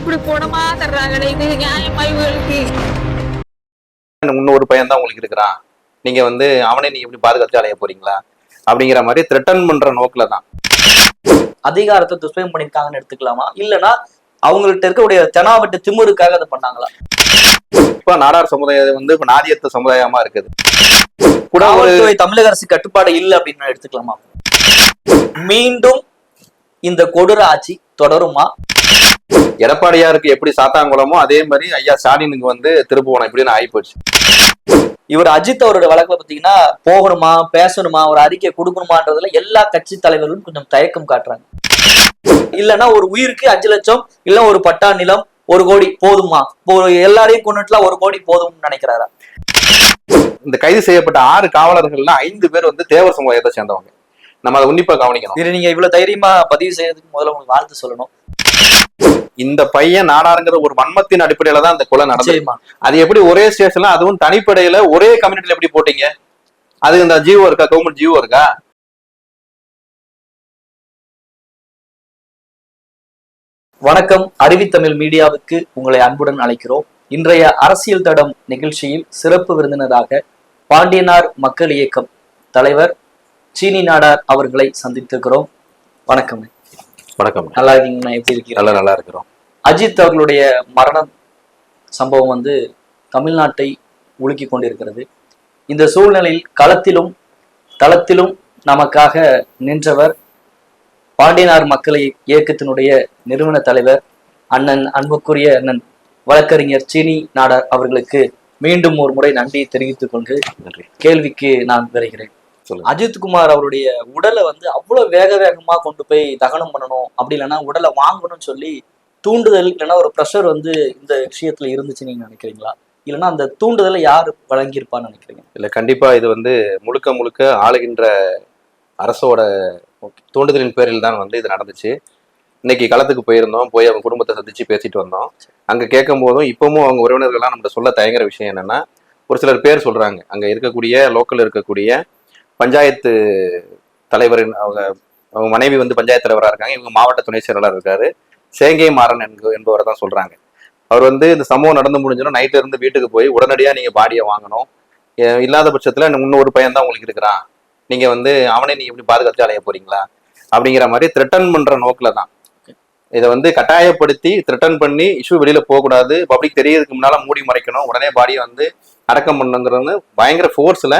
இப்படி போனமா தர்றாங்களே இது நியாயமா இவங்களுக்கு? இன்னொரு பையன் தான் உங்களுக்கு இருக்கிறான். நீங்க வந்து அவனை நீங்க எப்படி பாதுகாத்து அலைய போறீங்களா? அப்படிங்கிற மாதிரி த்ரெட்டன் பண்ற நோக்குல தான் அதிகாரத்தை துஷ்பிரயோகம் பண்ணிருக்காங்கன்னு எடுத்துக்கலாமா? இல்லனா அவங்கள்ட்ட இருக்கக்கூடிய தெனாவட்டு திமிருக்காக அதை பண்ணாங்களா? இப்ப நாடார் சமுதாயம் வந்து இப்ப நாதியத்த சமுதாயமா இருக்குது. கூட ஒரு காவல்துறை தமிழக அரசு கட்டுப்பாடு இல்லை அப்படின்னு எடுத்துக்கலாமா? மீண்டும் இந்த கொடூர ஆட்சி தொடருமா? எடப்பாடியாருக்கு எப்படி சாத்தாங்குளமோ அதே மாதிரி ஐயா ஸ்டாலினுக்கு வந்து திருப்புவனம் இப்படின்னு ஆயிப்போச்சு. இவர் அஜித் அவரோட வழக்குல பாத்தீங்கன்னா போகணுமா பேசணுமா ஒரு அறிக்கை கொடுக்கணுமான்றதுல எல்லா கட்சி தலைவர்களும் கொஞ்சம் தயக்கம் காட்டுறாங்க. இல்லைன்னா ஒரு உயிருக்கு அஞ்சு லட்சம் இல்ல ஒரு பட்டா நிலம் ஒரு கோடி போதுமா? எல்லாரையும் கொண்டுட்டுலாம் ஒரு கோடி போதும்னு நினைக்கிறாரா? இந்த கைது செய்யப்பட்ட ஆறு காவலர்கள்ல ஐந்து பேர் வந்து தேவர் சமுதாயத்தை சேர்ந்தவங்க. நம்ம அதை உன்னிப்பா கவனிக்கணும். இது நீங்க இவ்வளவு தைரியமா பதிவு செய்யறதுக்கு முதல்ல உங்களுக்கு வாழ்த்து சொல்லணும். இந்த பையன் நாடாருங்கிற ஒரு வன்மத்தின் அடிப்படையில தான் இந்த கொலை நடந்தது. நிச்சயமா. அது எப்படி ஒரே ஸ்டேஷன்ல அதுவும் தனிப்படையில ஒரே கம்யூனிட்டில எப்படி போட்டீங்க? அது இந்த ஜீவோ இருக்கா? கவர்மெண்ட் ஜீவோ இருக்கா? வணக்கம். அறிவித்தமிழ் மீடியாவுக்கு உங்களை அன்புடன் அழைக்கிறோம். இன்றைய அரசியல் தடம் நிகழ்ச்சியில் சிறப்பு விருந்தினராக பாண்டியனார் மக்கள் இயக்கம் தலைவர் சீனி நாடார் அவர்களை சந்தித்திருக்கிறோம். வணக்கம் வணக்கம். நல்லா இருக்கீங்கண்ணா எப்படி இருக்கீங்க? நல்லா நல்லா இருக்கிறோம். அஜித் அவர்களுடைய மரணம் சம்பவம் வந்து தமிழ்நாட்டை உலுக்கி கொண்டிருக்கிறது. இந்த சூழ்நிலையில் களத்திலும் தளத்திலும் நமக்காக நின்றவர் பாண்டியனார் மக்களை இயக்கத்தினுடைய நிறுவன தலைவர் அண்ணன் அன்புக்குரிய அண்ணன் வழக்கறிஞர் சீனி நாடார் அவர்களுக்கு மீண்டும் ஒரு முறை நன்றியை தெரிவித்துக் கொண்டு நன்றி. கேள்விக்கு நான் வருகிறேன். அஜித் குமார் அவருடைய உடலை வந்து அவ்வளவு வேக வேகமா கொண்டு போய் தகனம் பண்ணணும். அப்படி இல்லைன்னா உடலை வாங்கணும்னு சொல்லி தூண்டுதல் இல்லைன்னா ஒரு ப்ரெஷர் வந்து இந்த விஷயத்துல இருந்துச்சு நீங்க நினைக்கிறீங்களா? இல்லைன்னா அந்த தூண்டுதலை யார் வழங்கியிருப்பான்னு நினைக்கிறீங்க? இல்ல கண்டிப்பா இது வந்து முழுக்க முழுக்க ஆளுகின்ற அரசோட தூண்டுதலின் பேரில் தான் வந்து இது நடந்துச்சு. இன்னைக்கு களத்துக்கு போயிருந்தோம். போய் அவங்க குடும்பத்தை சந்திச்சு பேசிட்டு வந்தோம். அங்க கேட்கும் போதும் இப்பவும் அவங்க உறவினர்கள்லாம் நம்மகிட்ட சொல்ல தயங்குற விஷயம் என்னன்னா ஒரு சிலர் பேர் சொல்றாங்க. அங்க இருக்கக்கூடிய லோக்கல்ல இருக்கக்கூடிய பஞ்சாயத்து தலைவரின் அவங்க அவங்க மனைவி வந்து பஞ்சாயத்து தலைவராக இருக்காங்க. இவங்க மாவட்ட துணை செயலாளர் இருக்காரு. சேங்கை மாறன் என்க என்பவரை தான் சொல்றாங்க. அவர் வந்து இந்த சம்பவம் நடந்து முடிஞ்சோன்னா நைட்ல இருந்து வீட்டுக்கு போய் உடனடியாக நீங்க பாடியை வாங்கணும். இல்லாத பட்சத்துல இன்னொரு பையன் தான் உங்களுக்கு இருக்கிறான். நீங்க வந்து அவனை நீங்க எப்படி பாதுகாத்து அலைய போறீங்களா? அப்படிங்கிற மாதிரி த்ரெட்டன் பண்ற நோக்கில தான். இதை வந்து கட்டாயப்படுத்தி த்ரெட்டன் பண்ணி இஷ்யூ வெளியில போகக்கூடாது. பப்ளிக் தெரியறதுக்கு முன்னால மூடி மறைக்கணும். உடனே பாடியை வந்து அடக்கம் பண்ணுங்கிறது பயங்கர ஃபோர்ஸ்ல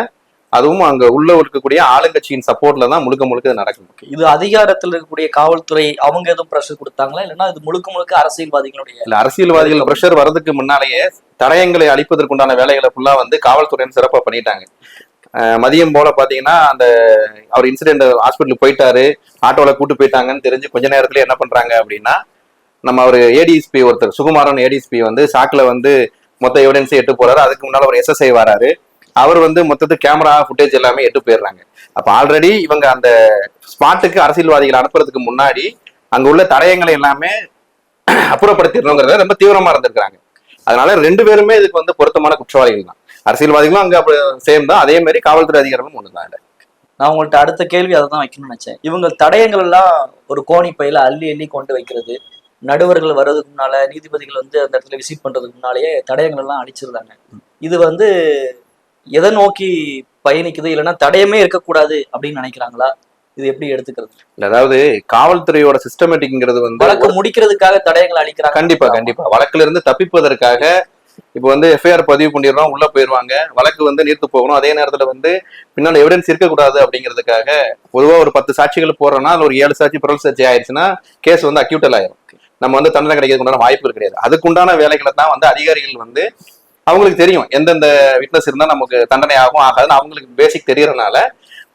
அதுவும் அங்க உள்ள இருக்கக்கூடிய ஆளுங்கட்சியின் சப்போர்ட்ல தான் முழுக்க முழுக்க இது நடக்கும் இது அதிகாரத்தில் இருக்கக்கூடிய காவல்துறை அவங்க எதுவும் ப்ரெஷர் கொடுத்தாங்களா? இல்லைன்னா இது முழுக்க முழுக்க அரசியல்வாதிகளுடைய இல்ல அரசியல்வாதிகள் ப்ரெஷர் வர்றதுக்கு முன்னாலேயே தடயங்களை அழிப்பதற்குண்டான வேலைகளை ஃபுல்லா வந்து காவல்துறையினர் சிறப்பா பண்ணிட்டாங்க. மதியம் போல பாத்தீங்கன்னா அந்த அவர் இன்சிடென்ட் ஹாஸ்பிட்டலுக்கு போயிட்டாரு. ஆட்டோல கூட்டு போயிட்டாங்கன்னு தெரிஞ்சு கொஞ்ச நேரத்துல என்ன பண்றாங்க அப்படின்னா நம்ம ஒரு ஏடிஎஸ்பி ஒருத்தர் சுகுமாரன் ஏடிஎஸ்பி வந்து சாக்குல வந்து மொத்த எவிடன்ஸை எட்டு போறாரு. அதுக்கு முன்னால ஒரு எஸ்எஸ்ஐ வராரு. அவர் வந்து மொத்தத்து கேமரா ஃபுட்டேஜ் எல்லாமே எட்டு போயிடுறாங்க. அப்ப ஆல்ரெடி இவங்க அந்த ஸ்பாட்டுக்கு அரசியல்வாதிகள் அனுப்புறதுக்கு முன்னாடி அங்க உள்ள தடயங்களை எல்லாமே அப்புறப்படுத்திடணுங்கிறத ரொம்ப தீவிரமா இருந்திருக்கிறாங்க. அதனால ரெண்டு பேருமே இதுக்கு வந்து பொருத்தமான குற்றவாளிகள் தான். அரசியல்வாதிகளும் அங்க அப்படி சேம் தான். அதே மாதிரி காவல்துறை அதிகாரிகளும் ஒண்ணுதான் இல்லை நான் உங்கள்ட்ட அடுத்த கேள்வி அதை தான் வைக்கணும்னு நினைச்சேன். இவங்க தடயங்கள் எல்லாம் ஒரு கோணி பையில அள்ளி அள்ளி கொண்டு வைக்கிறது நடுவர்கள் வர்றதுக்கு முன்னால நீதிபதிகள் வந்து அந்த இடத்துல விசிட் பண்றதுக்கு முன்னாலேயே தடயங்கள் எல்லாம் அடிச்சிருந்தாங்க இது வந்து எதை நோக்கி பயணிக்குது இல்லைன்னா தடயமே இருக்கக்கூடாது அப்படின்னு நினைக்கிறாங்களா? இது எப்படி எடுத்துக்கிறது? இல்ல, அதாவது காவல்துறையோட சிஸ்டமேட்டிக்ங்கிறது வந்து வழக்கு முடிக்கிறதுக்காக தடயங்கள் அளிக்கிறாங்க. கண்டிப்பா கண்டிப்பா. வழக்குல இருந்து தப்பிப்பதற்காக இப்போ வந்து எஃப்ஐஆர் பதிவு பண்ணிடுறோம் உள்ள போயிருவாங்க வழக்கு வந்து நீர்த்து போகணும். அதே நேரத்துல வந்து பின்னால எவிடன்ஸ் இருக்கக்கூடாது அப்படிங்கிறதுக்காக பொதுவா ஒரு பத்து சாட்சிகள் போடுறோம்னா அதுல ஒரு ஏழு சாட்சி புரல் சாட்சி ஆயிடுச்சுன்னா கேஸ் வந்து அக்யூட்டல் ஆயிரும். நம்ம வந்து தண்டனை கிடைக்கிறதுக்கு உண்டான வாய்ப்புகள் கிடையாது. அதுக்குண்டான வேலைகளை தான் வந்து அதிகாரிகள் வந்து அவங்களுக்கு தெரியும். எந்தெந்த விட்னஸ் இருந்தால் நமக்கு தண்டனை ஆகும் ஆகாதுன்னு அவங்களுக்கு பேசிக் தெரியறதுனால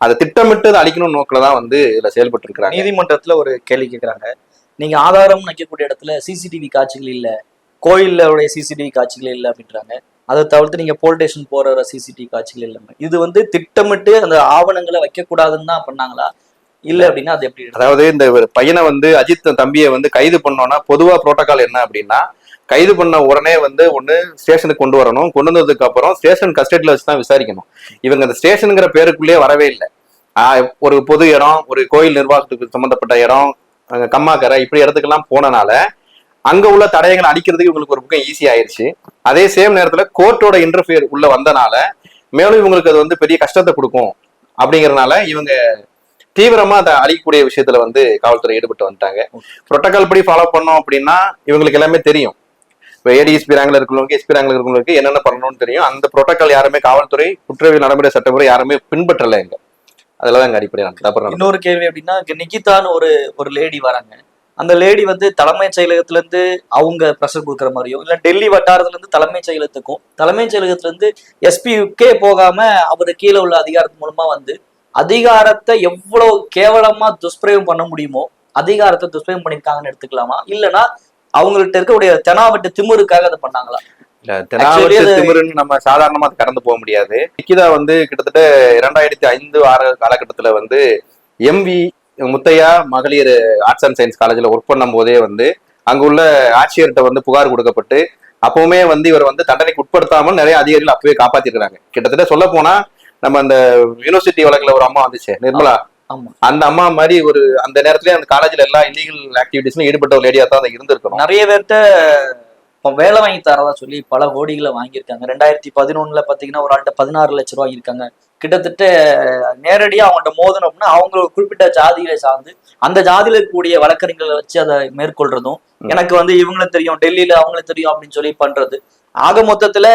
அதை திட்டமிட்டு அதை அழிக்கணும் நோக்கில் தான் வந்து இதில் செயல்பட்டு இருக்கிறாங்க நீதிமன்றத்தில் ஒரு கேள்வி கேட்குறாங்க நீங்கள் ஆதாரம் வைக்கக்கூடிய இடத்துல சிசிடிவி காட்சிகள் இல்லை கோயிலுடைய சிசிடிவி காட்சிகள் இல்லை அப்படின்றாங்க. அதை தவிர்த்து நீங்கள் போல் ஸ்டேஷன் போகிற சிசிடிவி காட்சிகள் இல்லை. இது வந்து திட்டமிட்டு அந்த ஆவணங்களை வைக்கக்கூடாதுன்னு தான் பண்ணாங்களா? இல்ல அப்படின்னா அது எப்படி அதாவது இந்த ஒரு பையனை வந்து அஜித் தம்பியை வந்து கைது பண்ணோம்னா பொதுவா புரோட்டோகால் என்ன அப்படின்னா கைது பண்ண உடனே வந்து ஒண்ணு ஸ்டேஷனுக்கு கொண்டு வரணும். கொண்டு வந்ததுக்கு அப்புறம் ஸ்டேஷன் கஸ்டடியில் வச்சு தான் விசாரிக்கணும். இவங்க அந்த ஸ்டேஷனுங்கிற பேருக்குள்ளேயே வரவே இல்லை. ஒரு பொது இடம் ஒரு கோயில் நிர்வாகத்துக்கு சம்பந்தப்பட்ட இடம் கம்மாக்கரை இப்படி இடத்துக்கெல்லாம் போனனால அங்க உள்ள தடயங்களை அடிக்கிறதுக்கு இவங்களுக்கு ஒரு பக்கம் ஈஸி ஆயிடுச்சு அதே சேம் நேரத்துல கோர்ட்டோட இன்டர்ஃபியர் உள்ள வந்தனால மேலும் இவங்களுக்கு அது வந்து பெரிய கஷ்டத்தை கொடுக்கும். அப்படிங்கறனால இவங்க தீவிரமா அதை அழிக்கக்கூடிய விஷயத்துல வந்து காவல்துறை ஈடுபட்டு வந்துட்டாங்க. புரோட்டோகால் படி ஃபாலோ பண்ணோம் அப்படின்னா இவங்களுக்கு எல்லாமே தெரியும். இப்போ ஏடிஎஸ்பி ரேங்கில் இருக்கிறவங்களுக்கு எஸ்பி ரேங்கில் இருக்கிறவங்களுக்கு என்னென்ன பண்ணணும்னு தெரியும். அந்த புரோட்டோக்கால் யாருமே காவல்துறை குற்றவியல் நடைமுறை சட்டமுறை யாருமே பின்பற்றலை இங்க. அதெல்லாம் எங்க அடிப்படையான இன்னொரு கேள்வி அப்படின்னா நிகிதான்னு ஒரு ஒரு லேடி வராங்க. அந்த லேடி வந்து தலைமைச் செயலகத்துல இருந்து அவங்க ப்ரெஷர் கொடுக்குற மாதிரியும் இல்லை டெல்லி வட்டாரத்துல இருந்து தலைமைச் செயலகத்துக்கும் தலைமைச் செயலகத்துல இருந்து எஸ்பியுக்கே போகாம அவர் கீழே உள்ள அதிகாரத்து மூலமா வந்து அதிகாரத்தை எவ்வளவு கேவலமா துஷ்பிரயோகம் பண்ண முடியுமோ அதிகாரத்தை துஷ்பிரயோகம் பண்ணிருக்காங்கன்னு எடுத்துக்கலாமா? இல்லனா அவங்கள்ட்ட இருக்கக்கூடிய தெனாவட்டு திமிருக்காக அதை பண்ணாங்களா? நம்ம சாதாரணமா கடந்து போக முடியாது. நிக்கிதா வந்து கிட்டத்தட்ட இரண்டாயிரத்தி ஐந்து ஆறு காலகட்டத்துல வந்து எம்வி முத்தையா மகளிர் ஆர்ட்ஸ் அண்ட் சயின்ஸ் காலேஜ்ல ஒர்க் பண்ணும் போதே வந்து அங்க உள்ள ஆட்சியர்கிட்ட வந்து புகார் கொடுக்கப்பட்டு அப்பவுமே வந்து இவர் வந்து தண்டனைக்கு உட்படுத்தாமல் நிறைய அதிகாரிகள் அப்பவே காப்பாத்திருக்கிறாங்க. கிட்டத்தட்ட சொல்ல போனா நம்ம அந்த யூனிவர்சிட்டி வழக்குல ஒரு அம்மா வந்துச்சு நிர்மலா. அந்த அம்மா மாதிரி ஒரு அந்த நேரத்துல அந்த காலேஜ்ல எல்லா இல்லீகல் ஆக்டிவிட்டிஸ்ல ஈடுபட்ட ஒரு லேடியா தான் இருந்திருக்கணும். நிறைய இப்போ வேலை வாங்கி தரதா சொல்லி பல கோடிகளை வாங்கியிருக்காங்க. ரெண்டாயிரத்தி பதினொன்னுல பாத்தீங்கன்னா ஒரு ஆள்கிட்ட பதினாறு லட்ச ரூபா வாங்கியிருக்காங்க. கிட்டத்தட்ட நேரடியா அவங்கள்ட்ட மோதணும் அப்படின்னா அவங்க ஒரு குறிப்பிட்ட ஜாதியில சார்ந்து அந்த ஜாதியில இருக்கக்கூடிய வழக்கறிஞர்களை வச்சு அதை மேற்கொள்றதும். எனக்கு வந்து இவங்களும் தெரியும் டெல்லியில அவங்களும் தெரியும் அப்படின்னு சொல்லி பண்றது. ஆக மொத்தத்துல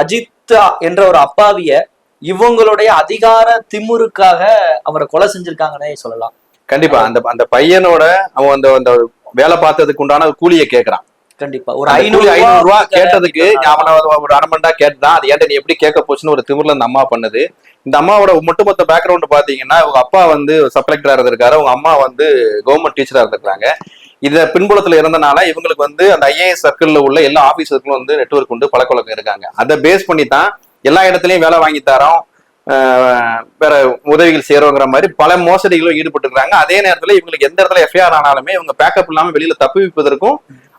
அஜித் என்ற ஒரு அப்பாவிய இவங்களுடைய அதிகார திமுருக்காக அவரை கொலை செஞ்சிருக்காங்கன்னே சொல்லலாம். கண்டிப்பா. அந்த அந்த பையனோட அவன் அந்த அந்த வேலை பார்த்ததுக்கு உண்டான கூலியை கேக்குறான். கண்டிப்பா. ஒரு ஐநூறு ஐநூறு ரூபா ரூபாய் கேட்டதுக்கு அவனை ஒரு அரை மணி நேரம் கேட்டான் அது ஏன்டா நீ எப்படி கேட்க போச்சுன்னு ஒரு திமிர்ல இந்த அம்மா பண்ணுது. இந்த அம்மாவோட ஒட்டுமொத்த பேக்ரவுண்ட் பாத்தீங்கன்னா அவங்க அப்பா வந்து சப் கலெக்டரா இருந்திருக்காரு அவங்க அம்மா வந்து கவர்மெண்ட் டீச்சரா இருந்திருக்காங்க. இத பின்புலத்துல இருந்தனால இவங்களுக்கு வந்து அந்த ஐஏஎஸ் சர்க்கிள்ல உள்ள எல்லா ஆபீசருக்கும் வந்து நெட்வொர்க் உண்டு பழக்க வழக்கம் இருக்காங்க. அதை பேஸ் பண்ணி தான் எல்லா இடத்துலையும் வேலை வாங்கி தரோம். வேற உதவிகள் செய்யறோங்கிற மாதிரி பல மோசடிகளும் ஈடுபட்டு இருக்காங்க அதே நேரத்துல இவங்களுக்கு எந்த இடத்துல எஃப்ஐஆர் ஆனாலுமே இவங்க பேக்கப் இல்லாம வெளியில தப்பிப்பதற்கும்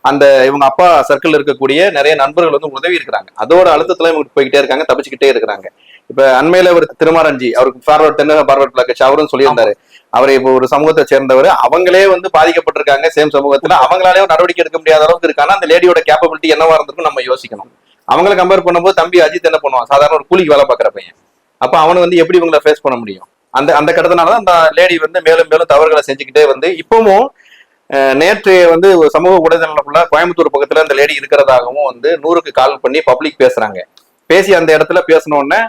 அந்த இவங்க அப்பா சர்க்கிள் இருக்கக்கூடிய நிறைய நண்பர்கள் வந்து உதவி இருக்கிறாங்க. அதோட அழுத்தத்துல இவங்க போய்கிட்டே இருக்காங்க தப்பிச்சுக்கிட்டே இருக்கிறாங்க. இப்ப அண்மையில ஒரு திருமாரஞ்சி அவருக்கு ஃபார்வர்ட் தென்னக ஃபார்வர்ட் பிளாக் அவரும் சொல்லியிருந்தாரு. அவர் இப்போ ஒரு சமூகத்தை சேர்ந்தவர். அவங்களே வந்து பாதிக்கப்பட்டிருக்காங்க சேம் சமூகத்துல. அவங்களாலே நடவடிக்கை எடுக்க முடியாத அளவுக்கு இருக்காங்க அந்த லேடியோட கேப்பபிலிட்டி என்னவா இருந்திருக்கும் நம்ம யோசிக்கணும். அவங்கள கம்பேர் பண்ணும்போது தம்பி அஜித் என்ன பண்ணுவான்? சாதாரண ஒரு கூலிக்கு வேலை பார்க்குற பையன். அப்போ அவனை வந்து எப்படி இவங்களை ஃபேஸ் பண்ண முடியும்? அந்த அந்த கட்டத்தினால அந்த லேடி வந்து மேலும் மேலும் தவறுகளை செஞ்சுக்கிட்டே வந்து இப்பவும் நேற்று வந்து சமூக சமூக ஃபுல்லாக கோயம்புத்தூர் பக்கத்தில் அந்த லேடி இருக்கிறதாகவும் வந்து நூறுக்கு கால் பண்ணி பப்ளிக் பேசுறாங்க. பேசி அந்த இடத்துல பேசினோடனே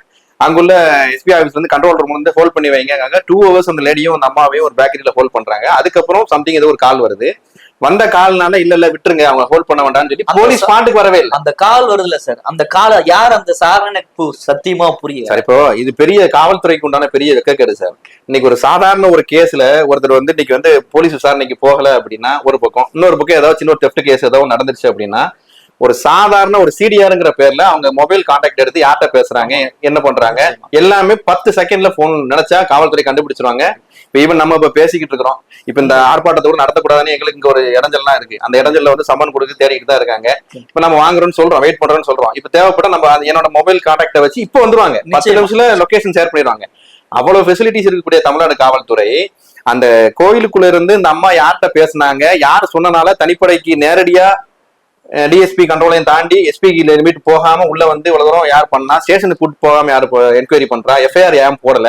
அங்குள்ள எஸ்பி ஆஃபீஸ் வந்து கண்ட்ரோல் ரூம் வந்து ஹோல்ட் பண்ணி வைங்க டூ ஹவர்ஸ் அந்த லேடியும் அந்த அம்மாவையும் ஒரு பேக்கரியில ஹோல்ட் பண்றாங்க. அதுக்கப்புறம் சம்திங் ஏதோ ஒரு கால் வருது. வந்த கால்னால இல்ல இல்ல விட்டுருங்க அவங்க ஹோல்ட் பண்ண வேண்டாம்னு சொல்லி போலீஸ் ஸ்பாட்டுக்கு வரவே இல்லை. அந்த கால் வருதுல்ல சார் அந்த கால யார் அந்த சார் எனக்கு பு- சத்தியமா புரியல. சார் இப்போ இது பெரிய காவல்துறைக்கு உண்டான பெரிய வெக்கக்கேடு சார் இன்னைக்கு ஒரு சாதாரண ஒரு கேஸ்ல ஒருத்தர் வந்து இன்னைக்கு வந்து போலீஸ் விசாரணைக்கு போகல அப்படின்னா ஒரு பக்கம் இன்னொரு பக்கம் ஏதாவது சின்ன ஒரு டெஃப்ட் கேஸ் ஏதோ நடந்துருச்சு அப்படின்னா ஒரு சாதாரண ஒரு சிடிஆருங்கிற பேர்ல அவங்க மொபைல் கான்டாக்ட் எடுத்து யார்கிட்ட பேசுறாங்க என்ன பண்றாங்க எல்லாமே பத்து செகண்ட்ல போன் நினைச்சா காவல்துறை கண்டுபிடிச்சிருவாங்க. இப்ப ஈவன் நம்ம இப்ப பேசிக்கிட்டு இருக்கிறோம். இப்ப இந்த ஆர்ப்பாட்டத்தோட நடத்தக்கூடாதுன்னு எங்களுக்கு இங்க ஒரு இடைஞ்சல்லாம் இருக்கு. அந்த இடைஞ்சல்ல வந்து சம்மன் கொடுத்து தேடிக்கிட்டு தான் இருக்காங்க. இப்ப நம்ம வாங்குறோம்னு சொல்றோம் வெயிட் பண்றோம்னு சொல்றோம். இப்ப தேவைப்பட்ட நம்ம என்னோட மொபைல் கான்டாக்ட வச்சு இப்போ வந்துருவாங்க. பத்து. நிமிஷத்துல லொகேஷன் ஷேர் பண்ணிடுவாங்க. அவ்வளவு ஃபெசிலிட்டிஸ் இருக்கக்கூடிய தமிழ்நாடு காவல்துறை அந்த கோயிலுக்குள்ள இருந்து இந்த அம்மா யார்கிட்ட பேசுனாங்க யார் சொன்னனால தனிப்படைக்கு நேரடியா டிஎஸ்பி கண்ட்ரோலையும் தாண்டி எஸ்பி லிமிட் போகாம உள்ள வந்து இவ்வளவு தூரம் யார் பண்ணா ஸ்டேஷனுக்கு கூட்டு போகாம யார் என்கொயரி பண்றா? எஃப்ஐஆர் ஏன் போடல?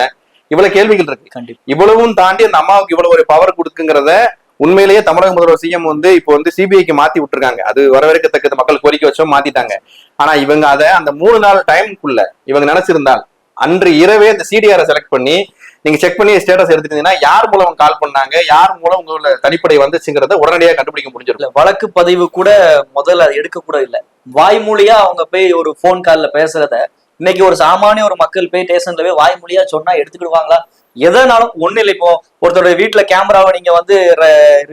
இவ்வளவு கேள்விகள் இருக்கு. கண்டிப்பா. இவ்வளவும் தாண்டி அந்த அம்மாவுக்கு இவ்வளவு ஒரு பவர் கொடுக்குங்கிறத உண்மையிலேயே தமிழக முதல்வர் சிஎம் வந்து இப்போ வந்து சிபிஐக்கு மாத்தி விட்டுருக்காங்க. அது வரவேற்கத்தக்கது மக்கள் கோரிக்கை வச்சோம் மாத்திட்டாங்க. ஆனா இவங்க அதை அந்த மூணு நாள் டைமுக்குள்ள இவங்க நினைச்சிருந்தால் அன்று இரவே இந்த சிடிஆரை செலக்ட் பண்ணி நீங்க செக் பண்ணி ஸ்டேட்டஸ் எடுத்துட்டீங்கன்னா யார் மூலம் கால் பண்ணாங்க யார் மூலம் உங்களோட தனிப்படை வந்துச்சுங்கிறத உடனடியாக கண்டுபிடிக்க முடிஞ்சிடும். வழக்கு பதிவு கூட முதல்ல அது எடுக்க கூட இல்லை. வாய்மொழியா அவங்க போய் ஒரு ஃபோன் கால்ல பேசுறத இன்னைக்கு ஒரு சாமானிய ஒரு மக்கள் போய் ஸ்டேஷன்ல போய் வாய்மொழியா சொன்னா எடுத்துக்கிடுவாங்களா? எதனாலும் ஒண்ணு இல்லை இப்போ ஒருத்தருடைய வீட்டுல கேமராவை நீங்க வந்து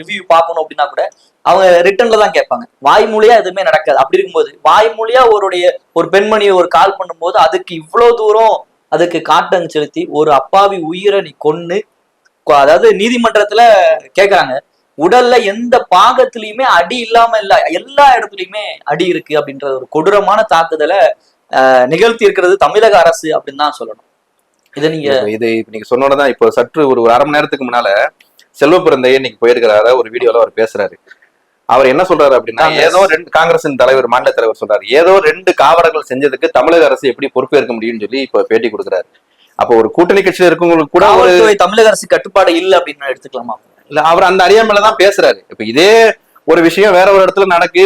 ரிவ்யூ பார்க்கணும் அப்படின்னா கூட அவங்க ரிட்டர்ன்ல தான் கேட்பாங்க. வாய்மொழியா எதுவுமே நடக்காது. அப்படி இருக்கும்போது வாய்மொழியா ஒருடைய ஒரு பெண்மணியை ஒரு கால் பண்ணும்போது அதுக்கு இவ்வளவு தூரம் அதுக்கு காட்டம் செலுத்தி ஒரு அப்பாவி உயிரை நீ கொன்னு அதாவது நீதிமன்றத்துல கேக்குறாங்க. உடல்ல எந்த பாகத்திலயுமே அடி இல்லாம இல்ல எல்லா இடத்துலயுமே அடி இருக்கு அப்படின்ற ஒரு கொடூரமான தாக்குதலை ஆஹ், நிகழ்த்தி இருக்கிறது தமிழக அரசு அப்படின்னு தான் சொல்லணும். இதை நீங்க இது இப்ப நீங்க சொன்னோடதான் இப்போ சற்று ஒரு அரை மணி நேரத்துக்கு முன்னால செல்வ இன்னைக்கு போயிருக்கிறார ஒரு வீடியோல அவர் பேசுறாரு. அவர் என்ன சொல்றாரு அப்படின்னா. ஏதோ ரெண்டு காங்கிரசின் தலைவர் மாநில தலைவர் சொல்றாரு. ஏதோ ரெண்டு காவலர்கள் செஞ்சதுக்கு தமிழக அரசு எப்படி பொறுப்பேற்க முடியும்னு சொல்லி இப்ப பேட்டி கொடுக்குறாரு. அப்போ ஒரு கூட்டணி கட்சியில இருக்கவங்களுக்கு கூட ஒரு தமிழக அரசு கட்டுப்பாடு இல்ல அப்படின்னு எடுத்துக்கலாமா? இல்ல அவர் அந்த அறியாமையில தான் பேசுறாரு. இப்ப இதே ஒரு விஷயம் வேற ஒரு இடத்துல நடக்கு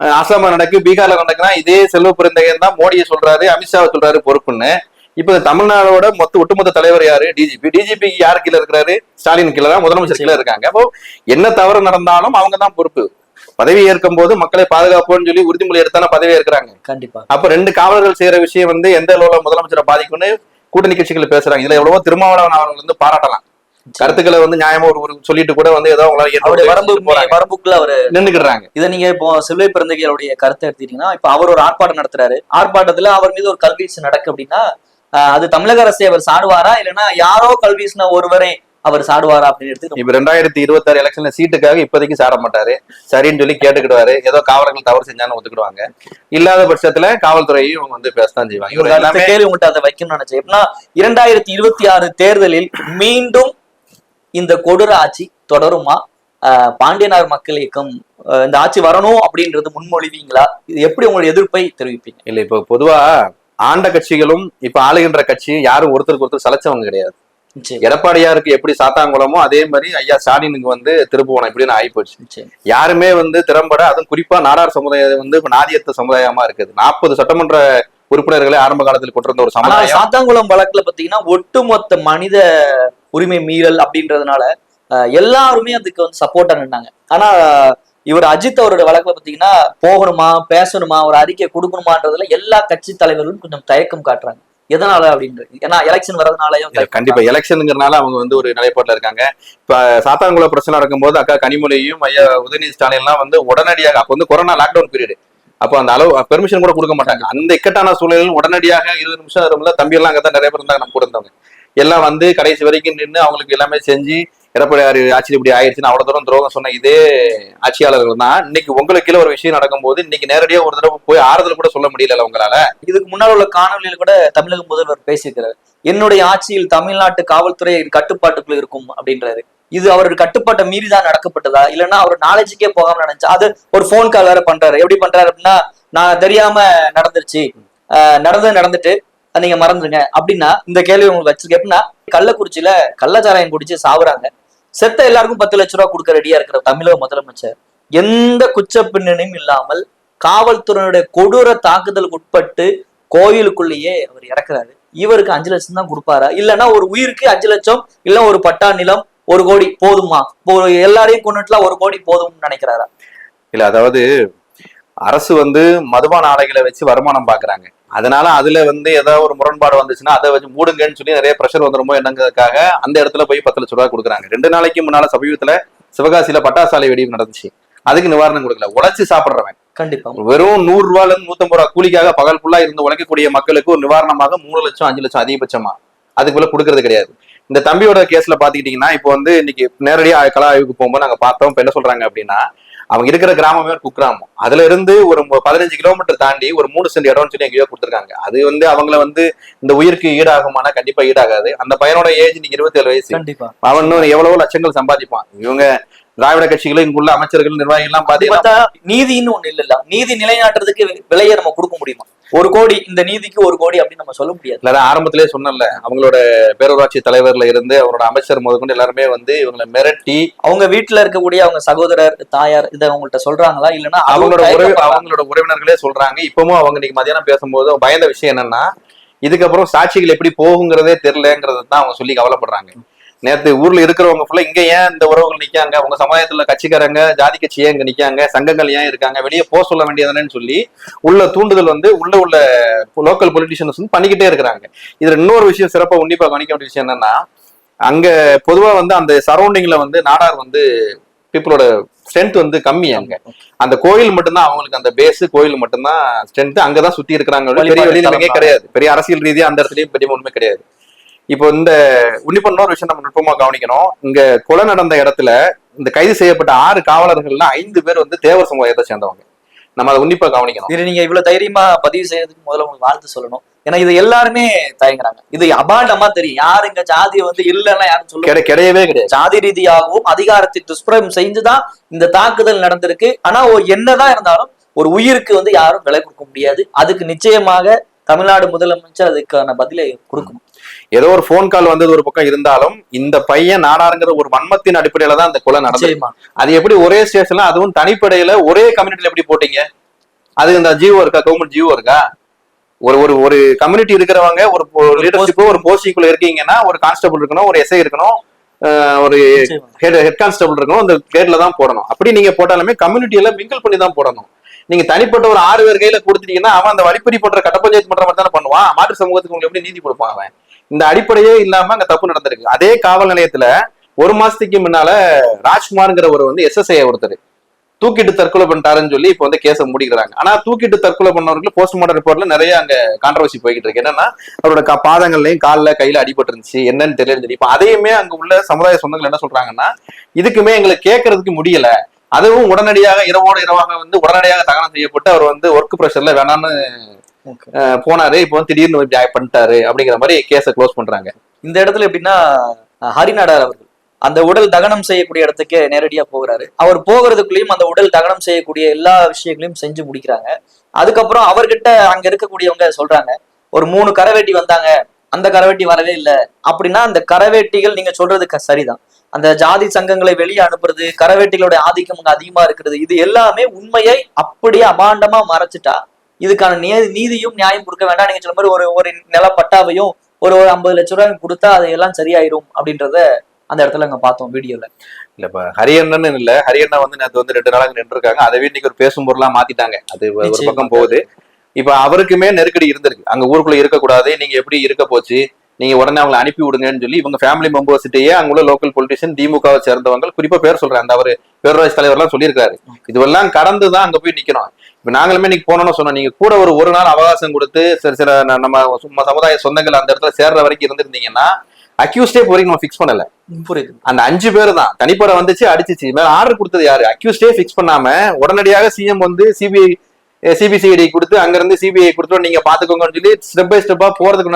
அஹ் அசாம்ல நடக்கு பீகார்ல நடக்குன்னா இதே செல்வ பெருந்தகையன் தான் மோடியை சொல்றாரு அமித்ஷாவை சொல்றாரு பொறுப்புன்னு. இப்ப தமிழ்நாடோட மொத்த ஒட்டுமொத்த தலைவர் யாரு? டிஜிபி டிஜிபி யார் கீழ இருக்கிறாரு? ஸ்டாலின் கீழ தான் முதலமைச்சர் கீழ இருக்காங்க. அப்போ என்ன தவறு நடந்தாலும் அவங்க தான் பொறுப்பு. பதவி ஏற்கும் போது மக்களை பாதுகாப்போம்னு சொல்லி உறுதிமொழி எடுத்தானே பதவி ஏற்கிறாங்க. கண்டிப்பா. அப்ப ரெண்டு காவலர்கள் செய்யற விஷயம் வந்து எந்த அளவுல முதலமைச்சரை பாதிக்கும்னு கூட்டணி கட்சிகள் பேசுறாங்க. இதுல எவ்வளவோ திருமாவளவன் அவர்கள் வந்து பாராட்டலாம். கருத்துக்களை வந்து நியாயமா ஒரு சொல்லிட்டு கூட வந்து ஏதோ அவருடைய வரம்பு வரம்புக்குள்ள அவரு நின்னுக்கிடுறாங்க. இதை நீங்க இப்போ செல்வை பிறந்தகையோடைய கருத்தை எடுத்துக்கிட்டீங்கன்னா இப்ப அவர் ஒரு ஆர்ப்பாட்டம் நடத்துறாரு. ஆர்ப்பாட்டத்துல அவர் மீது ஒரு கல்வீச்சு நடக்கு அப்படின்னா அது தமிழக அரசை அவர் சாடுவாரா? இல்லைன்னா யாரோ கல்வீசின ஒருவரை அவர் சாடுவாரா அப்படின்னு எடுத்து இப்ப ரெண்டாயிரத்தி இருபத்தாறு எலெக்ஷன்ல சீட்டுக்காக இப்போதைக்கு சாட மாட்டாரு. சரின்னு சொல்லி கேட்டுக்கிடுவாரு. ஏதோ காவலர்கள் தவறு செஞ்சாலும் ஒத்துக்கிடுவாங்க. இல்லாத பட்சத்துல காவல்துறையும் இவங்க வந்து பேசத்தான் செய்வாங்க. கேள்வி உங்கள்கிட்ட அதை வைக்கணும்னு நினைச்சேன். எப்படின்னா இரண்டாயிரத்தி இருபத்தி ஆறு தேர்தலில் மீண்டும் இந்த கொடூர ஆட்சி தொடருமா? ஆஹ் பாண்டியனார் மக்கள் இயக்கம் இந்த ஆட்சி வரணும் அப்படின்றது முன்மொழிவீங்களா? இது எப்படி உங்களுடைய எதிர்ப்பை தெரிவிப்பீங்க? இல்ல இப்ப பொதுவா ஆண்ட கட்சிகளும் இப்ப ஆளுகின்ற கட்சி யாரும் ஒருத்தருக்கு ஒருத்தர் சலைச்சவங்க கிடையாது. எடப்பாடியாருக்கு எப்படி சாத்தாங்குளமோ அதே மாதிரி ஐயா ஸ்டாலினுக்கு வந்து திருப்புவனம் இப்படின்னு நிச்சயம். யாருமே வந்து திறம்பட அதுவும் குறிப்பா நாடார் சமுதாயம் வந்து இப்ப நாதியத்த சமுதாயமா இருக்குது. நாற்பது சட்டமன்ற உறுப்பினர்களை ஆரம்ப காலத்தில் கொண்டிருந்த ஒரு சமுதாயம். சாத்தாங்குளம் வழக்குல பாத்தீங்கன்னா ஒட்டுமொத்த மனித உரிமை மீறல் அப்படின்றதுனால எல்லாருமே அதுக்கு வந்து சப்போர்ட்டா நின்னாங்க. ஆனா இவர் அஜித் அவரோட வழக்குல பாத்தீங்கன்னா போகணுமா பேசணுமா ஒரு அறிக்கை கொடுக்கணுமான்றதுல எல்லா கட்சி தலைவர்களும் கொஞ்சம் தயக்கம் காட்டுறாங்க. எதனால அப்படின்றது ஏன்னா எலெக்ஷன் வரதுனாலயும் கண்டிப்பா. எலெக்ஷனுங்கிறனால அவங்க வந்து ஒரு நிலைப்பாட்டில் இருக்காங்க. இப்ப சாத்தான்குளம் பிரச்சனை இருக்கும்போது அக்கா கனிமொழியும் ஐயா உதயநிதி ஸ்டாலின் எல்லாம் வந்து உடனடியாக அப்போ வந்து கொரோனா லாக்டவுன் பீரியட் அப்போ அந்த அளவு பெர்மிஷன் கூட கொடுக்க மாட்டாங்க. அந்த இக்கட்டான சூழலில் உடனடியாக இருபது நிமிஷம் வரும்ல தம்பி எல்லாம் அங்கதான் நிறைய பேர் இருந்தாங்க நம்ம கூட இருந்தவங்க. எல்லாம் வந்து கடைசி வரைக்கும் நின்று அவங்களுக்கு எல்லாமே செஞ்சு எடப்பாடி ஆட்சியில் இப்படி ஆயிடுச்சுன்னு அவ்வளவு தூரம் துரோகம் சொன்ன இதே ஆட்சியாளர்கள் தான். இன்னைக்கு உங்களுக்கு கீழே ஒரு விஷயம் நடக்கும்போது இன்னைக்கு நேரடியா ஒரு தடவை போய் ஆறுதல் கூட சொல்ல முடியல உங்களால. இதுக்கு முன்னால் உள்ள காணொலியில் கூட தமிழக முதல்வர் பேசியிருக்கிறார். என்னுடைய ஆட்சியில் தமிழ்நாட்டு காவல்துறை கட்டுப்பாட்டுக்குள்ள இருக்கும் அப்படின்றாரு. இது அவரோட கட்டுப்பாட்டை மீறிதான் நடக்கப்பட்டதா? இல்லைன்னா அவர் நாலேஜுக்கே போகாம நினைச்சா அது ஒரு ஃபோன் கால் வேற பண்றாரு. எப்படி பண்றாரு அப்படின்னா நான் தெரியாம நடந்துருச்சு. ஆஹ் நடந்துட்டு அதை நீங்க மறந்துருங்க. அப்படின்னா இந்த கேள்வி உங்களுக்கு வச்சிருக்கேன். எப்படின்னா கள்ளக்குறிச்சியில கள்ளச்சாராயம் குடிச்சு சாவுறாங்க. செத்த எல்லாருக்கும் பத்து லட்ச ரூபா கொடுக்க ரெடியா இருக்கிற தமிழக முதலமைச்சர் எந்த குச்ச பின்னணியும் இல்லாமல் காவல்துறையினுடைய கொடூர தாக்குதலுக்கு உட்பட்டு கோயிலுக்குள்ளேயே அவர் இறக்குறாரு. இவருக்கு அஞ்சு லட்சம் தான் கொடுப்பாரா? இல்லைன்னா ஒரு உயிருக்கு அஞ்சு லட்சம் இல்ல ஒரு பட்டா நிலம் ஒரு கோடி போதுமா? இப்போ எல்லாரையும் கொண்டுட்டுலாம் ஒரு கோடி போதும்னு நினைக்கிறாரா? இல்ல அதாவது அரசு வந்து மதுபான ஆலைகளை வச்சு வருமானம் பாக்குறாங்க. அதனால அதுல வந்து ஏதாவது ஒரு முரண்பாடு வந்துச்சுன்னா அதை வச்சு மூடுங்கன்னு சொல்லி நிறைய ப்ரெஷர் வந்துருமோ என்னங்கிறதுக்காக அந்த இடத்துல போய் பத்து லட்ச ரூபாய் கொடுக்குறாங்க. ரெண்டு நாளைக்கு முன்னால சமீபத்துல சிவகாசியில பட்டாசாலை வெடி நடந்துச்சு. அதுக்கு நிவாரணம் கொடுக்கல. உழைச்சு சாப்பிடுறவன். கண்டிப்பா. வெறும் நூறு ரூபாயில இருந்து நூத்தம்பது ரூபா கூலிக்காக பகல் ஃபுல்லா இருந்து உழைக்கக்கூடிய மக்களுக்கு ஒரு நிவாரணமாக மூணு லட்சம் அஞ்சு லட்சம் அதிகபட்சமா. அதுக்கு மேல கொடுக்கறது கிடையாது. இந்த தம்பியோட கேஸ்ல பாத்துக்கிட்டீங்கன்னா இப்போ வந்து இன்னைக்கு நேரடியா கலா ஆய்வுக்கு போகும்போது நாங்க பார்த்தோம். இப்ப என்ன சொல்றாங்க அப்படின்னா அவங்க இருக்கிற கிராமமே ஒரு குக்கிராமம். அதுல இருந்து ஒரு பதினஞ்சு கிலோமீட்டர் தாண்டி ஒரு மூணு சென்ட் இடம்னு சொல்லி எங்கேயோ கொடுத்துருக்காங்க. அது வந்து அவங்கள வந்து இந்த உயிருக்கு ஈடாகுமானா கண்டிப்பா ஈடாகாது. அந்த பையனோட ஏஜ் இன்னைக்கு இருபத்தி ஏழு வயசு. கண்டிப்பா. அவன் இன்னும் எவ்வளவோ லட்சங்கள் சம்பாதிப்பான். இவங்க திராவிட கட்சிகளும் இங்குள்ள அமைச்சர்கள் நிர்வாகிகள் எல்லாம் பாத்தீங்கன்னா நீதின்னு ஒண்ணு இல்ல நீதி நிலைநாட்டுறதுக்கு விலையை நம்ம கொடுக்க முடியுமா? ஒரு கோடி இந்த நீதிக்கு ஒரு கோடி அப்படின்னு நம்ம சொல்ல முடியாது. இல்ல ஆரம்பத்திலே சொன்னல அவங்களோட பேரூராட்சி தலைவர்ல இருந்து அவரோட அமைச்சர் முதற்கொண்டு எல்லாருமே வந்து இவங்களை மிரட்டி அவங்க வீட்டுல இருக்கக்கூடிய அவங்க சகோதரர் தாயார் இதை அவங்கள்ட்ட சொல்றாங்களா? இல்லைன்னா அவங்களோட உறவு? அவங்களோட உறவினர்களே சொல்றாங்க. இப்பவும் அவங்க இன்னைக்கு மதியானம் பேசும்போது பயந்த விஷயம் என்னன்னா இதுக்கப்புறம் சாட்சிகள் எப்படி போகுங்கிறதே தெரியலங்கிறது தான் அவங்க சொல்லி கவலைப்படுறாங்க. நேத்து ஊர்ல இருக்கிறவங்க ஃபுல்லா இங்க ஏன் இந்த உறவுகள் நிக்காங்க? உங்க சமுதாயத்துல கட்சிக்காரங்க ஜாதி கட்சி ஏன் இங்க நிக்காங்க? சங்கங்கள் ஏன் இருக்காங்க? வெளியே போக சொல்ல வேண்டியதுன்னு சொல்லி உள்ள தூண்டுதல் வந்து உள்ள உள்ள லோக்கல் பொலிட்டிஷியன்ஸ் வந்து பண்ணிக்கிட்டே இருக்கிறாங்க. இதுல இன்னொரு விஷயம் சிறப்பா உன்னிப்பா கவனிக்க வேண்டிய விஷயம் என்னன்னா அங்க பொதுவா வந்து அந்த சரௌண்டிங்ல வந்து நாடார் வந்து பீப்புளோட ஸ்ட்ரென்த் வந்து கம்மி அங்க. அந்த கோயில் மட்டும்தான் அவங்களுக்கு அந்த பேஸ் கோயில் மட்டும்தான் ஸ்ட்ரென்த் அங்கதான் சுத்தி இருக்கிறாங்க. பெரிய வெளியில கிடையாது. பெரிய அரசியல் ரீதியா அந்த இடத்துலயும் பெரிய ஒண்ணுமே கிடையாது. இப்போ இந்த உன்னிப்பா இன்னொரு விஷயம் நம்ம நுட்பமா கவனிக்கணும். இங்க கொலை நடந்த இடத்துல இந்த கைது செய்யப்பட்ட ஆறு காவலர்கள்ல ஐந்து பேர் வந்து தேவர் சமுதாயத்தை சேர்ந்தவங்க. நம்ம அதை உன்னிப்பா கவனிக்கணும். இது நீங்க இவ்வளவு தைரியமா பதிவு செய்யறதுக்கு முதல்ல உங்களுக்கு வாழ்த்து சொல்லணும். ஏன்னா இது எல்லாருமே தயங்குறாங்க. இது அபாண்டமா தெரியும். யாரு இங்க ஜாதியை வந்து இல்லைன்னா யாரும் சொல்ல கிடை- கிடையவே கிடையாது. ஜாதி ரீதியாகவும் அதிகாரத்தை துஷ்பிரயோகம் செஞ்சுதான் இந்த தாக்குதல் நடந்திருக்கு. ஆனா என்னதான் இருந்தாலும் ஒரு உயிருக்கு வந்து யாரும் விலை கொடுக்க முடியாது. அதுக்கு நிச்சயமாக தமிழ்நாடு முதலமைச்சர் அதுக்கான பதிலை கொடுக்கணும். ஏதோ ஒரு ஃபோன் கால் வந்தது ஒரு பக்கம் இருந்தாலும் இந்த பையன் நாடாருங்கிற ஒரு வன்மத்தின் அடிப்படையில தான் அந்த கொலை நடந்தது. நிச்சயமா. அது எப்படி ஒரே ஸ்டேஷன்ல அதுவும் தனிப்படையில ஒரே கம்யூனிட்டில எப்படி போட்டீங்க? அது இந்த ஜியோ இருக்கா? கவர்மெண்ட் ஜியோ இருக்கா? ஒரு ஒரு ஒரு கம்யூனிட்டி இருக்கிறவங்க ஒரு லீடர்ஷிப் ஒரு போஸ்டிங்குள்ள இருக்கீங்கன்னா ஒரு கான்ஸ்டபிள் இருக்கணும் ஒரு எஸ்ஐ இருக்கணும் ஒரு. ஹெட் ஹெட் கான்ஸ்டபிள் இருக்கணும் அந்த கேட்ல தான் போடணும். அப்படி நீங்க போட்டாலுமே கம்யூனிட்டியில மிங்கிள் பண்ணி தான் போடணும். நீங்க தனிப்பட்ட ஒரு ஆறு பேர் கையில கொடுத்துட்டீங்கன்னா அவன் அந்த வழிப்பறி பண்ற கட்ட பஞ்சாயத்து பண்ற மாதிரி தானே பண்ணுவான். மாற்று சமூகத்துக்கு உங்களுக்கு எப்படி நீதி கொடுப்பான் அவன்? இந்த அடிப்படையே இல்லாம அங்க தப்பு நடந்திருக்கு. அதே காவல் நிலையத்துல ஒரு மாசத்துக்கு முன்னால ராஜ்குமார்ங்கிறவர் வந்து எஸ்எஸ்ஐ ஒருத்தர் தூக்கிட்டு தற்கொலை பண்ணிட்டாருன்னு சொல்லி இப்போ வந்து கேஸை முடிக்கிறாங்க. ஆனா தூக்கிட்டு தற்கொலை பண்ணவர்கள் போஸ்ட்மார்டம் ரிப்போர்ட்ல நிறைய அங்க கான்ட்ரவர்சி போய்கிட்டு இருக்கு. என்னன்னா அவரோட கா- பாதங்கள்லயும் காலில் கையில அடிபட்டு இருந்துச்சு என்னன்னு தெரியல சொல்லி இப்போ அதையுமே அங்க உள்ள சமுதாய சொந்தங்கள் என்ன சொல்றாங்கன்னா இதுக்குமே எங்களை கேட்கறதுக்கு முடியல. அதுவும் உடனடியாக இரவோடு இரவாக வந்து உடனடியாக தகனம் செய்யப்பட்டு அவர் வந்து ஒர்க் ப்ரெஷர்ல வேணாம்னு போனாரு இப்போ வந்து திடீர்னு இப்படி பண்ணிட்டாரு அப்படிங்கிற மாதிரி கேஸை க்ளோஸ் பண்றாங்க. இந்த இடத்துல எப்படின்னா அஹ், ஹரிநாடார் அவர்கள் அந்த உடல் தகனம் செய்யக்கூடிய இடத்துக்கு நேரடியா போகிறாரு. அவர் போகிறதுக்குள்ளேயும் அந்த உடல் தகனம் செய்யக்கூடிய எல்லா விஷயங்களையும் செஞ்சு முடிக்கிறாங்க. அதுக்கப்புறம் அவர்கிட்ட அங்க இருக்கக்கூடியவங்க சொல்றாங்க ஒரு மூணு கரவேட்டி வந்தாங்க அந்த கரவேட்டி வரவே இல்லை. அப்படின்னா அந்த கரவேட்டிகள் நீங்க சொல்றது சரிதான். அந்த ஜாதி சங்கங்களை வெளியே அனுப்புறது கரவேட்டிகளோட ஆதிக்கம் அங்க அதிகமா இருக்கிறது இது எல்லாமே உண்மையை அப்படியே அபாண்டமா மறைச்சிட்டா இதுக்கான நீ- நீதியும் நியாயம் கொடுக்க வேண்டாம். நீங்க சொல்ல மாதிரி ஒரு ஒரு நில பட்டாவையும் ஒரு ஒரு ஐம்பது லட்ச ரூபாய் கொடுத்தா அது எல்லாம் சரியாயிரும் அப்படின்றத அந்த இடத்துல அங்க பார்த்தோம் வீடியோல. இல்ல இப்ப ஹரியண்ணன் இல்ல ஹரியண்ணா வந்து நேத்து வந்து ரெண்டு நாளாக நின்று இருக்காங்க அதை இன்னைக்கு ஒரு பேசும் பொருளா மாத்திட்டாங்க. அது ஒரு. பக்கம் போகுது. இப்ப அவருக்குமே நெருக்கடி இருந்திருக்கு. அங்க ஊருக்குள்ள இருக்கக்கூடாது நீங்க எப்படி இருக்க போச்சு நீங்க உடனே அவங்களை அனுப்பி விடுங்கன்னு சொல்லி இவங்க ஃபேமிலி மெம்பர்ஸ்கிட்டயே அங்க உள்ள லோக்கல் பொலிட்டிஷியன் திமுகவை சேர்ந்தவங்க குறிப்பா பேர் சொல்றேன் அந்த அவரு பேரரசு தலைவர்லாம் சொல்லியிருக்காரு இதுவெல்லாம் கடந்து தான் அங்க போய் நிக்கணும். இப்ப நாங்களுமே இன்னைக்கு போனோம்னு சொன்னோம். நீங்க கூட ஒரு ஒரு நாள் அவகாசம் கொடுத்து சில சில நம்ம சும்மா சமுதாய சொந்தங்கள் அந்த இடத்துல சேர்ற வரைக்கும் இருந்திருந்தீங்கன்னா அக்யூஸ்டே வரைக்கும் நம்ம ஃபிக்ஸ் பண்ணல. புரியுது. அந்த அஞ்சு பேர் தான். தனிப்படை வந்துச்சு அடிச்சிச்சு. மேல ஆர்டர் கொடுத்தது யாரு? அக்யூஸ்டே ஃபிக்ஸ் பண்ணாம உடனடியாக சிஎம் வந்து சிபிஐ சிபிசிஐடி கொடுத்து அங்க இருந்து சிபிஐ கொடுத்து நீங்க பாத்துக்கோங்கன்னு சொல்லி ஸ்டெப் பை ஸ்டெப்பா போறதுக்கு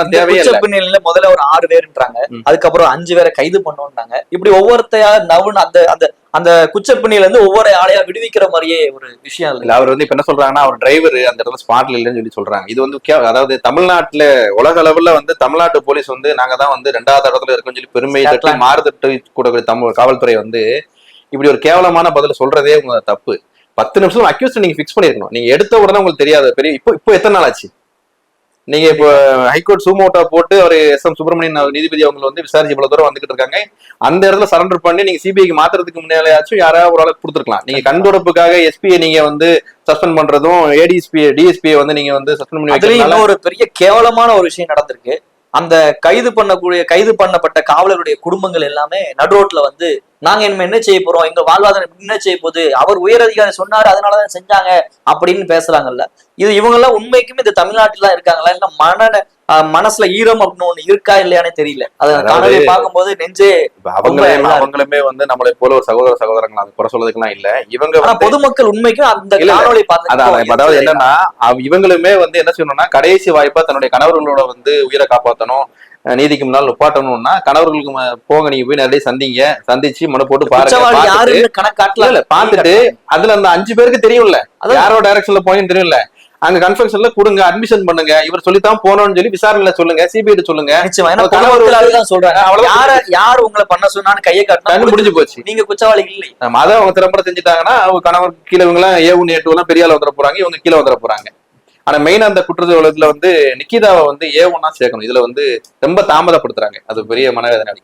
பின்னணியில முதல்ல ஒரு ஆறு பேருன்றாங்க. அதுக்கப்புறம் அஞ்சு பேரை கைது பண்ணோம்னாங்க இப்படி ஒவ்வொருத்தையா நவுன் அந்த அந்த அந்த குச்சப்பிண்ணில இருந்து ஒவ்வொரு ஆளையா விடுவிக்கிற மாதிரியே ஒரு விஷயம் இல்ல. அவர் வந்து இப்ப என்ன சொல்றாங்கன்னா அவர் டிரைவர் அந்த இடத்துல ஸ்பாட்ல இல்லைன்னு சொல்லி சொல்றாங்க. இது வந்து அதாவது தமிழ்நாட்டுல உலக அளவுல வந்து தமிழ்நாட்டு போலீஸ் வந்து நாங்க தான் வந்து ரெண்டாவது இடத்துல இருக்கோம்னு சொல்லி பெருமை. மாறுதட்டு கூட தமிழ் காவல்துறை வந்து இப்படி ஒரு கேவலமான பதில சொல்றதே உங்க தப்பு. பத்து நிமிஷம் அக்யூஸ்ட் நீங்க ஃபிக்ஸ் பண்ணிருக்கணும் நீங்க எடுத்த உடனே உங்களுக்கு தெரியாது. பெரிய இப்போ இப்போ எத்தனை நாள் ஆச்சு? நீங்க இப்போ ஹைகோர்ட் சூமோட்டா போட்டு அவர் எஸ் எம் சுப்பிரமணியன் நீதிபதி அவங்க வந்து விசாரிச்சு இவ்வளவு தூரம் வந்துகிட்டு இருக்காங்க. அந்த இடத்துல சரண்டர் பண்ணி நீங்க சிபிஐக்கு மாத்துறதுக்கு முன்னாலேயாச்சும் யாராவது ஒரு ஆளுக்கு கொடுத்துருக்கலாம். நீங்க கண்துடப்புக்காக எஸ்பியை நீங்க வந்து சஸ்பெண்ட் பண்றதும் ஏடிஎஸ்பி டிஎஸ்பியை வந்து நீங்க வந்து சஸ்பெண்ட் பண்ணி இன்னொரு பெரிய கேவலமான ஒரு விஷயம் நடந்திருக்கு. அந்த கைது பண்ணக்கூடிய கைது பண்ணப்பட்ட காவலருடைய குடும்பங்கள் எல்லாமே நடுரோட்ல வந்து நாங்க இனிமே என்ன செய்ய போறோம்? எங்க வாழ்வாதாரம் என்ன செய்ய போகுது? அவர் உயரதிகாரி சொன்னாரு அதனாலதான் செஞ்சாங்க? அப்படின்னு பேசுறாங்கல்ல. இது இவங்க எல்லாம் உண்மைக்குமே இந்த தமிழ்நாட்டுல இருக்காங்களா? இல்ல மன மனசுல ஈரம் அப்படின்னு ஒண்ணு இருக்கா இல்லையானே தெரியல. அதை காணொலி பார்க்கும்போது நெஞ்சே அவங்களே அவங்களுமே வந்து நம்மளை போல ஒரு சகோதர சகோதரங்கள் குறை சொல்றதுக்கெல்லாம் இல்ல. இவங்க பொதுமக்கள் உண்மைக்கும் அந்த. காணொலி அதாவது என்னன்னா இவங்களுமே வந்து என்ன செய்யணும்னா கடைசி வாய்ப்பா தன்னுடைய கணவர்களோட வந்து உயிரை காப்பாத்தணும். அஹ் நீதிக்கு முன்னால் நுப்பாட்டணும்னா கணவர்களுக்கு போங்க நீங்க போய் நேரடியாக சந்திங்க. சந்திச்சு மனு போட்டு பாருங்க பார்த்துட்டு அதுல அந்த அஞ்சு பேருக்கு தெரியும்ல. யாரோ டைரக்ஷன்ல போயின்னு தெரியும்ல. அங்க கன்ஃபெக்ஷன்ல கொடுங்க அட்மிஷன் பண்ணுங்க. இவர் சொல்லித்தான் போனோம்னு சொல்லி விசாரணையில சொல்லுங்க சிபிஐ சொல்லுங்க. நிச்சயமா. சொல்றாங்க. யார யார் உங்களை பண்ண சொன்னான்னு கையை காட்டினா முடிஞ்சு போச்சு. நீங்க குற்றவாளி இல்லை. அதை அவங்க திறம்பட செஞ்சுட்டாங்கன்னா அவங்க கணவர் கீழே இவங்க எல்லாம் ஏ ஒன்று எட்டு எல்லாம் பெரிய ஆள் வந்துட போறாங்க இவங்க கீழே வந்துட போறாங்க. ஆனா மெயின் அந்த குற்றச்சாட்டுல வந்து நிக்கிதாவை வந்து ஏ ஒன்னா சேர்க்கணும். இதுல வந்து ரொம்ப தாமதப்படுத்துறாங்க. அது பெரிய மனவேதனை அளிக்கிறது.